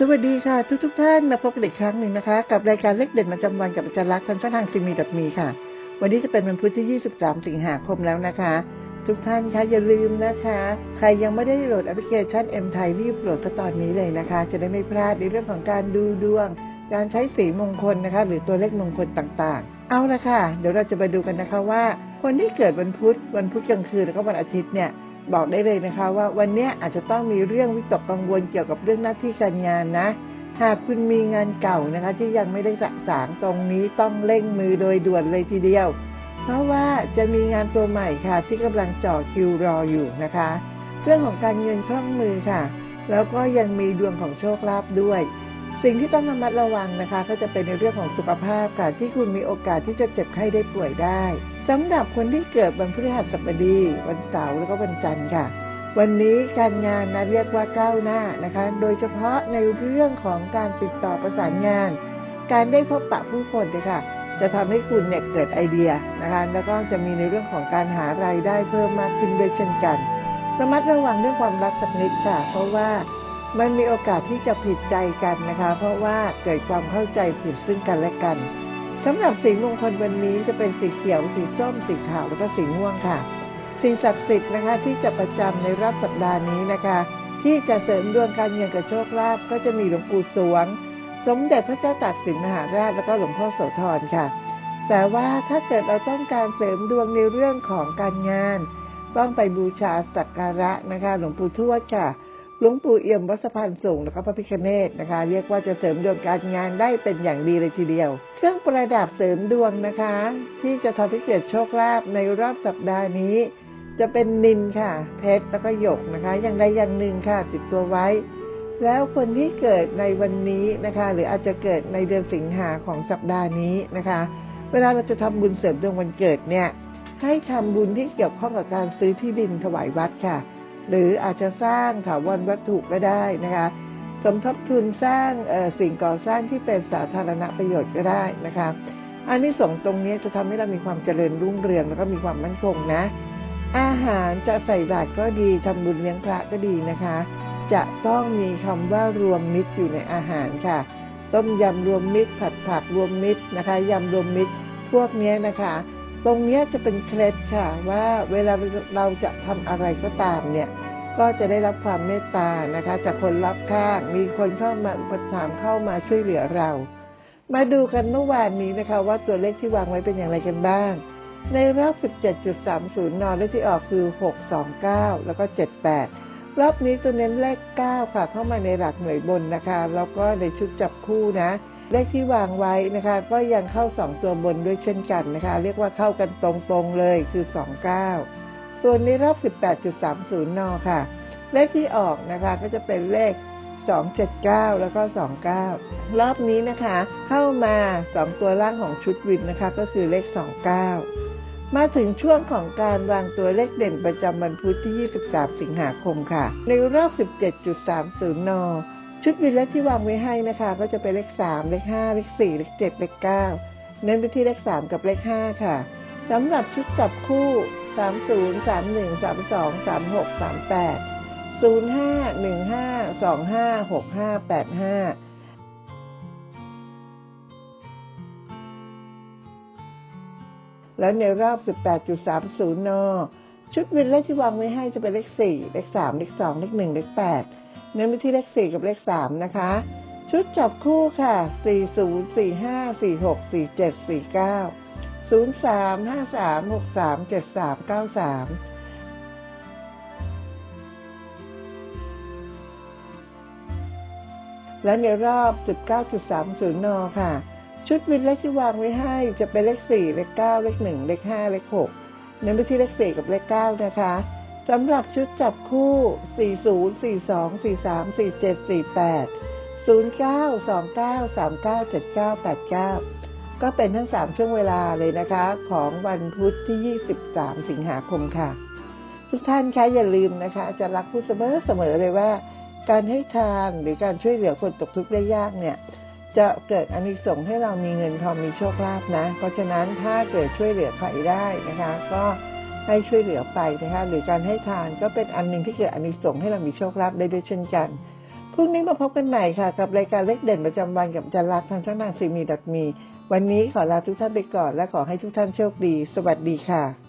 สวัสดีค่ะทุกทุกๆท่านมาพบกันอีกครั้งหนึ่งนะคะ กับรายการเลขเด่นประจำวันกับอาจารย์ลักษณ์พันธ์ทางซิมีดับมีค่ะ วันนี้จะเป็นวันพุธที่ 23 สิงหาคมแล้วนะคะ ทุกท่านคะอย่าลืมนะคะ ใครยังไม่ได้โหลดแอปพลิเคชัน M ไทยรีบโหลดซะตอนนี้เลยนะคะ จะได้ไม่พลาดในเรื่องของการดูดวง การใช้สีมงคลนะคะ หรือตัวเลขมงคลต่างๆ เอาละค่ะ เดี๋ยวเราจะมาดูกันนะคะว่า คนที่เกิดวันพุธวันพุธกลางคืนแล้วก็วันอาทิตย์เนี่ย บอกได้เลยนะคะ ว่าวันนี้อาจจะต้องมีเรื่องวิตกกังวลเกี่ยวกับเรื่องหน้าที่การงานนะ หากคุณมีงานเก่านะคะ ที่ยังไม่ได้สะสางตรงนี้ต้องเร่งมือโดยด่วนเลยทีเดียว เพราะว่าจะมีงานตัวใหม่ค่ะ ที่กำลังจ่อคิวรออยู่นะคะ เรื่องของการเงินคล่องมือค่ะ แล้วก็ยังมีดวงของโชคลาภด้วย สิ่งที่ต้องระมัดระวังนะคะ ก็จะเป็นในเรื่องของสุขภาพค่ะที่คุณมีโอกาสที่จะเจ็บไข้ได้ป่วยได้สำหรับคนที่เกิดวันพฤหัสบดี วันเสาร์แล้วก็วันจันทร์ค่ะ วันนี้การงานนะเรียกว่าก้าวหน้านะคะ โดยเฉพาะในเรื่องของการติดต่อประสานงาน การได้พบปะผู้คนเลยค่ะ จะทำให้คุณเนี่ยเกิดไอเดียนะคะแล้วก็จะมีในเรื่องของการหารายได้เพิ่มมากขึ้นด้วยเช่นกันระมัดระวังเรื่องความรักสักนิดค่ะ เพราะว่า มันมีโอกาสที่จะผิดใจกันนะคะ เพราะว่าเกิดความเข้าใจผิดซึ่งกันและกันสำหรับสีมงคลวันนี้จะเป็นสีเขียว สีส้ม สีขาว แล้วก็สีม่วงค่ะ สิ่งศักดิ์สิทธิ์นะคะที่จะประจำในรอบสัปดาห์นี้นะคะ ที่จะเสริมดวงการเงินกับโชคลาภก็จะมีหลวงปู่สวง สมเด็จพระเจ้าตากสินมหาราชแล้วก็หลวงพ่อโสธรค่ะ แต่ว่าถ้าเกิดเราต้องการเสริมดวงในเรื่องของการงาน ต้องไปบูชาสักการะนะคะ หลวงปู่ทวดค่ะ หลวงปู่เอี่ยมวัดสะพานสูงแล้วก็พระพิฆเนศนะคะ เรียกว่าจะเสริมดวงการงานได้เป็นอย่างดีเลยทีเดียว เครื่องประดับเสริมดวงนะคะ ที่จะทำให้เกิดโชคลาภในรอบสัปดาห์นี้ จะเป็นนินค่ะ เพชรแล้วก็หยกนะคะ อย่างใดอย่างหนึ่งค่ะติดตัวไว้ แล้วคนที่เกิดในวันนี้นะคะ หรืออาจจะเกิดในเดือนสิงหาของสัปดาห์นี้นะคะ เวลาเราจะทำบุญเสริมดวงวันเกิดเนี่ยให้ทำบุญที่เกี่ยวข้องกับการซื้อที่ดินถวายวัดค่ะ หรืออาจจะสร้างถาวรวัตถุก็ได้นะคะ สมทบทุนสร้างสิ่งก่อสร้างที่เป็นสาธารณประโยชน์ก็ได้นะคะอันนี้ส่งตรงนี้จะทำให้เรามีความเจริญรุ่งเรืองแล้วก็มีความมั่นคงนะ อาหารจะใส่บาตรก็ดีทำบุญเลี้ยงพระก็ดีนะคะ จะต้องมีคำว่ารวมมิตรอยู่ในอาหารค่ะ ต้มยำรวมมิตรผัดผักรวมมิตรนะคะยำรวมมิตรพวกนี้นะคะ ตรงนี้จะเป็นเคล็ดค่ะว่าเวลาเราจะทำอะไรก็ตามเนี่ยก็จะได้รับความเมตตานะคะ จากคนรอบข้างมีคนเข้ามาอุปถัมภ์เข้ามาช่วยเหลือเรา มาดูกันเมื่อวานนี้นะคะ ว่าตัวเลขที่วางไว้เป็นอย่างไรกันบ้าง ในรอบ 17.30นเลขที่ออกคือ 629 แล้วก็ 78 รอบนี้ตัวเน้นเลข 9 ค่ะ เข้ามาในหลักหน่วยบนนะคะ แล้วก็ในชุดจับคู่นะ เลขที่วางไว้นะคะ ก็ยังเข้า 2 ตัวบนด้วยเช่นกันนะคะ เรียกว่าเข้ากันตรงๆเลยคือ 29 ส่วนในรอบ 18.30 นค่ะ เลขที่ออกนะคะก็จะเป็นเลข 279 แล้วก็ 29 รอบนี้นะคะ เข้ามา 2 ตัวล่างของชุดวินนะคะ ก็คือเลข 29 มาถึงช่วงของการวางตัวเลขเด่นประจำวันพุธที่ 23 สิงหาคมค่ะ ในรอบ 17.30 น ชุดวินเลขที่วางไว้ให้นะคะ ก็จะเป็นเลข 3 เลข 5 เลข 4 เลข 7 เลข 9 เน้นไปที่เลข 3 กับเลข 5 ค่ะสำหรับชุดจับคู่ 30 31 32 36 38 05 15 25 65 85แล้วในรอบ 18.30 น ชุดวินเลขที่วางไว้ให้จะเป็นเลข 4 เลข 3 เลข 2 เลข 1 เลข 8 เน้นไปที่เลข 4 กับเลข 3 นะคะ ชุดจับคู่ค่ะ 40 45 46 47 49 03 53 63 73 93และในรอบ 19.30 น ค่ะ ชุดวินเลขที่วางไว้ให้จะเป็นเลข 4 เลข 9 เลข 1 เลข 5 เลข 6 เน้นไปที่เลข 4 กับเลข 9 นะคะ สำหรับชุดจับคู่ 40 42 43 47 48 09 29 39 79 89 ก็เป็นทั้ง 3 ช่วงเวลาเลยนะคะ ของวันพุธที่ 23 สิงหาคมค่ะ ทุกท่านคะอย่าลืมนะคะ จะรักผู้เสมอเสมอเลยว่า การให้ทานหรือการช่วยเหลือคนตกทุกข์ได้ยากเนี่ยจะเกิดอานิสงส์ให้เรามีเงินทองมีโชคลาภนะ เพราะฉะนั้นถ้าเกิดช่วยเหลือใครได้นะคะ ก็ ให้ช่วยเหลือไปนะคะหรือการให้ทานก็เป็นอันหนึ่งที่เกิดอานิสงส์ให้เรามีโชคลาภได้ด้วยเช่นกันพรุ่งนี้มาพบกันใหม่ค่ะ กับรายการเล็กเด่นประจำวันกับจารักทางช่องทางซีมีดัตมี วันนี้ขอลาทุกท่านไปก่อน และขอให้ทุกท่านโชคดี สวัสดีค่ะ